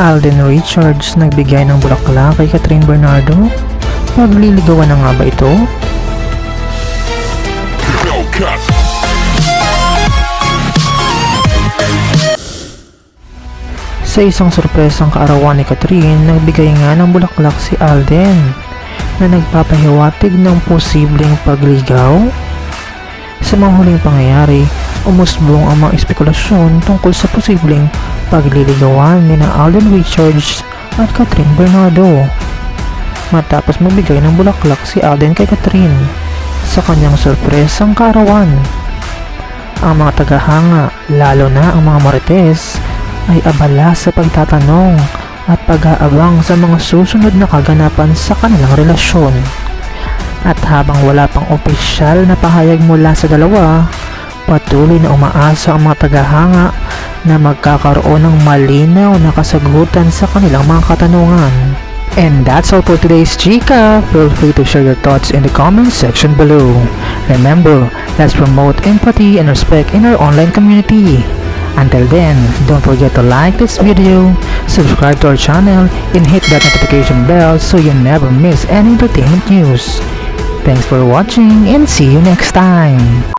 Alden Richards nagbigay ng bulaklak kay Catherine Bernardo? Magliligawan na nga ba ito? Sa isang sorpresang kaarawan ni Catherine, nagbigay nga ng bulaklak si Alden na nagpapahiwatig ng posibleng pagligaw. Sa mga huling pangyayari, umusbong ang mga espekulasyon tungkol sa posibleng pagliligawan ni na Alden Richards at Catherine Bernardo. Matapos magbigay ng bulaklak si Alden kay Catherine sa kanyang sorpresang kaarawan. Ang mga tagahanga, lalo na ang mga marites, ay abala sa pagtatanong at pag-aabang sa mga susunod na kaganapan sa kanilang relasyon. At habang wala pang opisyal na pahayag mula sa dalawa, patuloy na umaasa ang mga tagahanga na magkakaroon ng malinaw na kasagutan sa kanilang mga katanungan. And that's all for today's Chika. Feel free to share your thoughts in the comment section below. Remember, let's promote empathy and respect in our online community. Until then, don't forget to like this video, subscribe to our channel, and hit that notification bell so you never miss any entertainment news. Thanks for watching and see you next time.